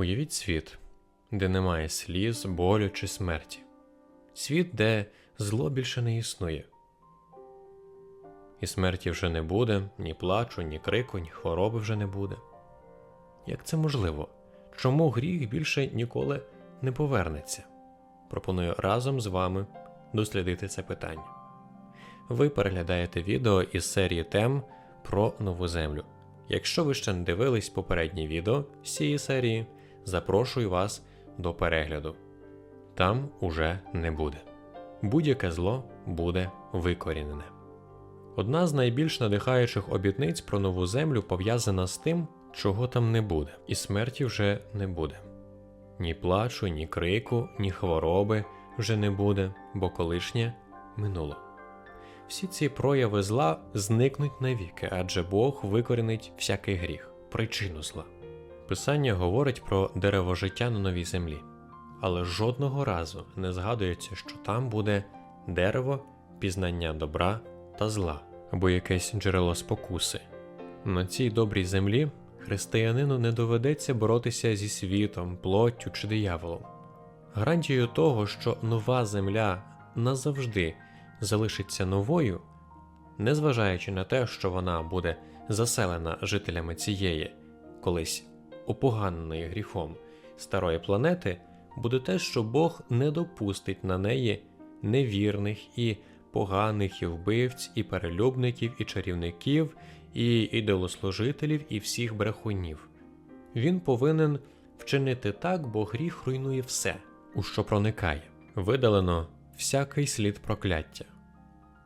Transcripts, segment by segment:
Уявіть світ, де немає сліз, болю чи смерті. Світ, де зло більше не існує. І смерті вже не буде, ні плачу, ні крику, ні хвороби вже не буде. Як це можливо? Чому гріх більше ніколи не повернеться? Пропоную разом з вами дослідити це питання. Ви переглядаєте відео із серії тем про нову землю. Якщо ви ще не дивились попереднє відео з цієї серії, запрошую вас до перегляду. Там уже не буде. Будь-яке зло буде викорінене. Одна з найбільш надихаючих обітниць про нову землю пов'язана з тим, чого там не буде, і смерті вже не буде. Ні плачу, ні крику, ні хвороби вже не буде, бо колишнє минуло. Всі ці прояви зла зникнуть навіки, адже Бог викорінить всякий гріх, причину зла. Писання говорить про дерево життя на новій землі, але жодного разу не згадується, що там буде дерево пізнання добра та зла або якесь джерело спокуси. На цій добрій землі християнину не доведеться боротися зі світом, плоттю чи дияволом. Гарантією того, що нова земля назавжди залишиться новою, незважаючи на те, що вона буде заселена жителями цієї, колись опоганеної гріхом старої планети, буде те, що Бог не допустить на неї невірних і поганих і вбивць, і перелюбників, і чарівників, і ідолослужителів, і всіх брехунів. Він повинен вчинити так, бо гріх руйнує все, у що проникає. Видалено всякий слід прокляття.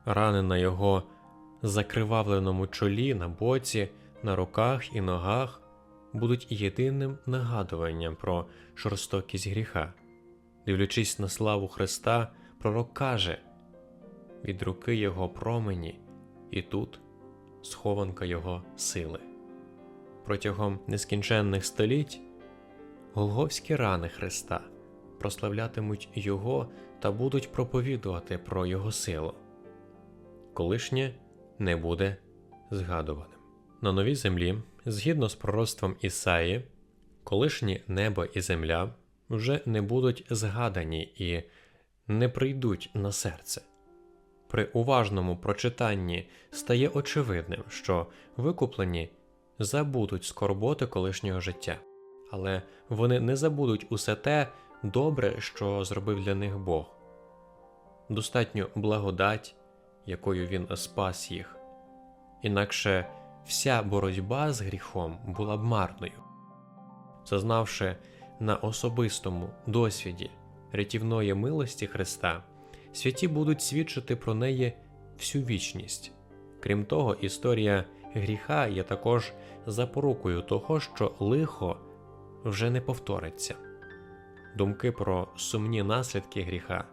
Рани на його закривавленому чолі, на боці, на руках і ногах будуть єдиним нагадуванням про жорстокість гріха. Дивлячись на славу Христа, пророк каже від руки Його промені, і тут схованка Його сили. Протягом нескінченних століть голговські рани Христа прославлятимуть Його та будуть проповідувати про Його силу. Колишнє не буде згадуваним. На новій землі, згідно з пророцтвом Ісаї, колишні небо і земля вже не будуть згадані і не прийдуть на серце. При уважному прочитанні стає очевидним, що викуплені забудуть скорботи колишнього життя, але вони не забудуть усе те добре, що зробив для них Бог. Достатньо благодать, якою він спас їх, інакше вся боротьба з гріхом була б марною. Зазнавши на особистому досвіді рятівної милості Христа, святі будуть свідчити про неї всю вічність. Крім того, історія гріха є також запорукою того, що лихо вже не повториться. Думки про сумні наслідки гріха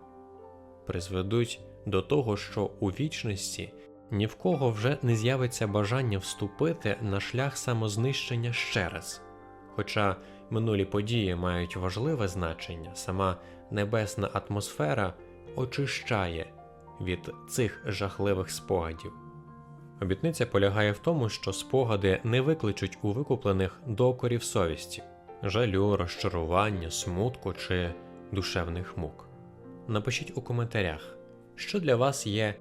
призведуть до того, що у вічності ні в кого вже не з'явиться бажання вступити на шлях самознищення ще раз. Хоча минулі події мають важливе значення, сама небесна атмосфера очищає від цих жахливих спогадів. Обітниця полягає в тому, що спогади не викличуть у викуплених докорів совісті, жалю, розчарування, смутку чи душевних мук. Напишіть у коментарях, що для вас є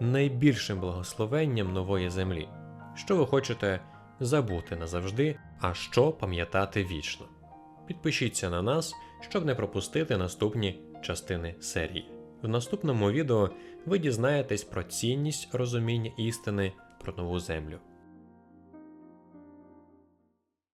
найбільшим благословенням нової землі, що ви хочете забути назавжди, а що пам'ятати вічно. Підпишіться на нас, щоб не пропустити наступні частини серії. В наступному відео ви дізнаєтесь про цінність розуміння істини про нову землю.